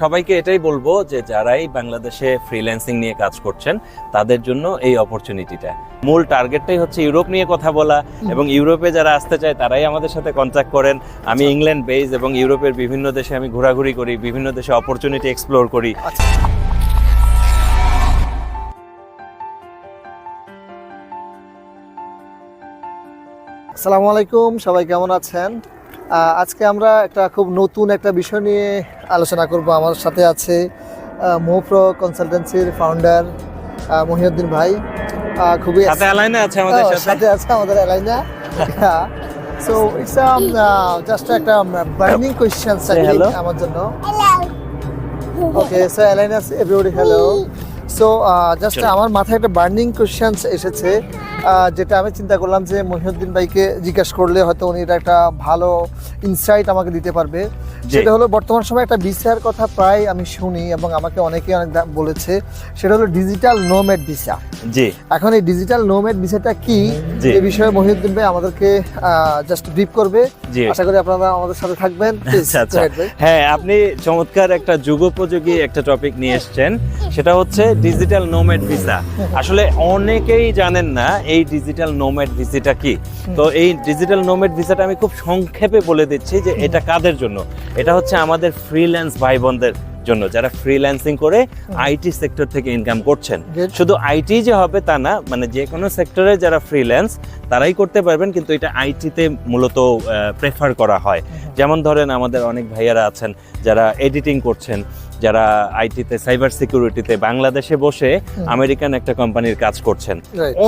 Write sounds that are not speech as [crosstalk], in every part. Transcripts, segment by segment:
সবাইকে এটাই বলব যে যারাই বাংলাদেশে ফ্রিল্যান্সিং নিয়ে কাজ করছেন তাদের জন্য এই অপরচুনিটিটা মূল টার্গেটটাই হচ্ছে ইউরোপ নিয়ে কথা বলা এবং ইউরোপে যারা আসতে চায় তারাই আমাদের সাথে কন্ট্যাক্ট করেন। আমি ইংল্যান্ড বেজ এবং ইউরোপের বিভিন্ন দেশে আমি ঘোরাঘুরি করি বিভিন্ন দেশে অপরচুনিটি এক্সপ্লোর করি। আসসালামু আলাইকুম সবাই কেমন আছেন? আজকে আমরা একটা খুব নতুন একটা বিষয় নিয়ে আলোচনা করব। আমার সাথে আছে মোপ্রো কনসালটেন্সির ফাউন্ডার মহিউদ্দিন ভাই। খুবই সাথে আছে আমাদের সাথে। সাথে আছে আমাদের এলাইনা সো ইটস জাস্ট একটা বার্নিং কোয়েশ্চেন. আমার জন্য। Okay so Elaina everybody hello so just আমার মাথায় একটা বার্নিং কোয়েশ্চেন্স এসেছে যেটা আমি চিন্তা করলাম যে মহিউদ্দিন ভাইকে জিজ্ঞাসা করলে হয়তো উনি এটা একটা ভালো ইনসাইট আমাকে দিতে পারবে। সেটা হলো বর্তমান সময় একটা ভিসার কথা প্রায় আমি শুনি এবং আমাকে অনেকে অনেক বলেছে। সেটা হলো ডিজিটাল নোমেড ভিসা জি। এখন এই ডিজিটাল নোমেড ভিসাটা কি। এই বিষয়ে মহিউদ্দিন ভাই আমাদেরকে জাস্ট ব্রিফ করবে। আশা করি আপনারা আমাদের সাথে থাকবেন। [laughs] আচ্ছা আচ্ছা। হ্যাঁ আপনি চমৎকার একটা যুগোপযোগী একটা টপিক নিয়ে এসেছেন। সেটা হচ্ছে ডিজিটাল নোমেড ভিসা আসলে অনেকেই জানেন না এই ডিজিটাল নোমেড ভিসাটা কি। তো এই ডিজিটাল নোমেড ভিসাটা আমি খুব সংক্ষেপে বলে দিচ্ছি যে এটা কাদের জন্য? এটা হচ্ছে আমাদের ফ্রিল্যান্স ভাই বোনদের জন্য যারা ফ্রিল্যান্সিং করে আইটি সেক্টর থেকে ইনকাম করছেন। শুধু আইটি যে হবে তা না মানে যে কোনো সেক্টরে যারা ফ্রিল্যান্স তারাই করতে পারবেন কিন্তু এটা আইটিতে মূলত প্রেফার করা হয়। যেমন ধরেন আমাদের অনেক ভাইয়ারা আছেন যারা এডিটিং করছেন যারা আইটিতে সাইবার সিকিউরিটিতে বাংলাদেশে বসে আমেরিকান একটা কোম্পানির কাজ করছেন।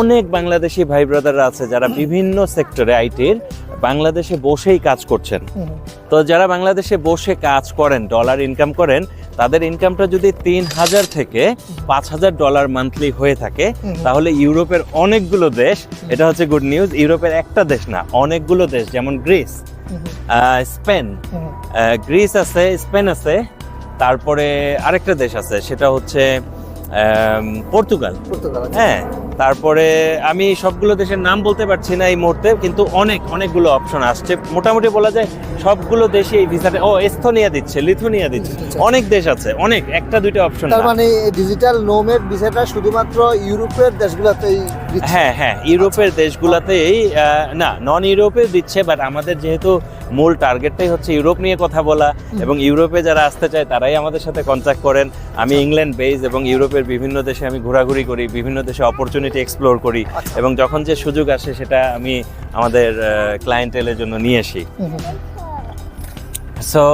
অনেক বাংলাদেশি ভাই ব্রাদাররা আছে যারা বিভিন্ন সেক্টরে আইটির বাংলাদেশে বসেই কাজ করছেন। তো যারা বাংলাদেশে বসে কাজ করেন ডলার ইনকাম করেন তাদের ইনকামটা যদি তিন হাজার থেকে পাঁচ হাজার ডলার মান্থলি হয়ে থাকে তাহলে ইউরোপের অনেকগুলো দেশ এটা হচ্ছে গুড নিউজ ইউরোপের একটা দেশ না অনেকগুলো দেশ যেমন গ্রিস স্পেন গ্রিস আছে স্পেন আছে তারপরে আরেকটা দেশ আছে সেটা হচ্ছে পর্তুগাল। আচ্ছা। হ্যাঁ তারপরে আমি সবগুলো দেশের নাম বলতে পারছি না এই মুহূর্তে কিন্তু অনেক অনেকগুলো অপশন আসছে। মোটামুটি বলা যায় সবগুলো দেশে এই ভিসাটা ও এস্তোনিয়া দিচ্ছে লিথুনিয়া দিচ্ছে। আচ্ছা। অনেক দেশ আছে অনেক একটা দুইটা অপশন তার মানে ডিজিটাল নোমেড ভিসাটা শুধুমাত্র ইউরোপের দেশগুলোতেই হ্যাঁ হ্যাঁ ইউরোপের দেশগুলোতেই না নন ইউরোপে দিচ্ছে বাট আমাদের যেহেতু মূল টার্গেটটাই হচ্ছে ইউরোপ নিয়ে কথা বলা এবং ইউরোপে যারা আসতে চায় তারাই আমাদের সাথে কন্ট্যাক্ট করেন। আমি ইংল্যান্ড বেজ এবং ইউরোপের বিভিন্ন দেশে আমি ঘোরাঘুরি করি বিভিন্ন দেশে অপরচুনিটি এক্সপ্লোর করি আচ্ছা। এবং যখন যে সুযোগ আসে সেটা আমি আমাদের ক্লায়েন্টেলের জন্য নিয়ে আসি। সো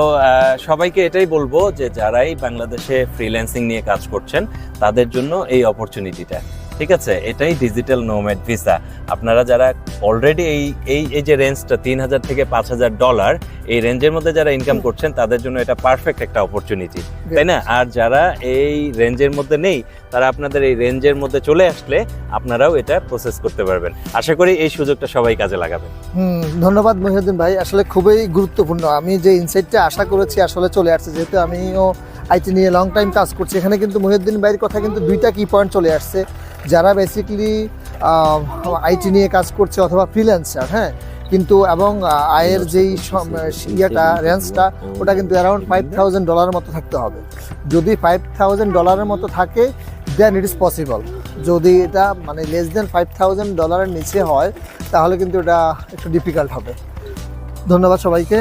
সবাইকে এটাই বলব যে যারাই বাংলাদেশে ফ্রিল্যান্সিং নিয়ে কাজ করছেন তাদের জন্য এই অপরচুনিটিটা ঠিক আছে? এটাই ডিজিটাল নোম্যাড ভিসা আপনারা যারা অলরেডি এই এই এই যে রেঞ্জটা তিন হাজার থেকে পাঁচ হাজার ডলার এই রেঞ্জের মধ্যে যারা ইনকাম করছেন তাদের জন্য এটা পারফেক্ট একটা অপরচুনিটি তাই না? আর যারা এই রেঞ্জের মধ্যে নেই তারা আপনাদের এই রেঞ্জের মধ্যে চলে আসলে আপনারাও এটা প্রসেস করতে পারবেন। আশা করি এই সুযোগটা সবাই কাজে লাগাবেন। হুম, ধন্যবাদ মহিউদ্দিন ভাই। আসলে খুবই গুরুত্বপূর্ণ। আমি যে ইনসাইটটা আশা করেছি আসলে চলে আসছে। যেহেতু আমিও আইটি নিয়ে লং টাইম কাজ করছি এখানে কিন্তু মহিউদ্দিন ভাইয়ের কথা কিন্তু দুইটা কি পয়েন্ট চলে আসছে। যারা বেসিক্যালি আইটি নিয়ে কাজ করছে অথবা ফ্রিল্যান্সার হ্যাঁ কিন্তু এবং আয়ের যেই ইয়েটা রেঞ্জটা ওটা কিন্তু অ্যারাউন্ড ফাইভ থাউজেন্ড ডলারের মতো থাকতে হবে। যদি ফাইভ থাউজেন্ড ডলারের মতো থাকে দেন ইট ইজ পসিবল যদি এটা মানে লেস দেন ফাইভ থাউজেন্ড ডলারের নিচে হয় তাহলে কিন্তু এটা একটু ডিফিকাল্ট হবে। ধন্যবাদ সবাইকে।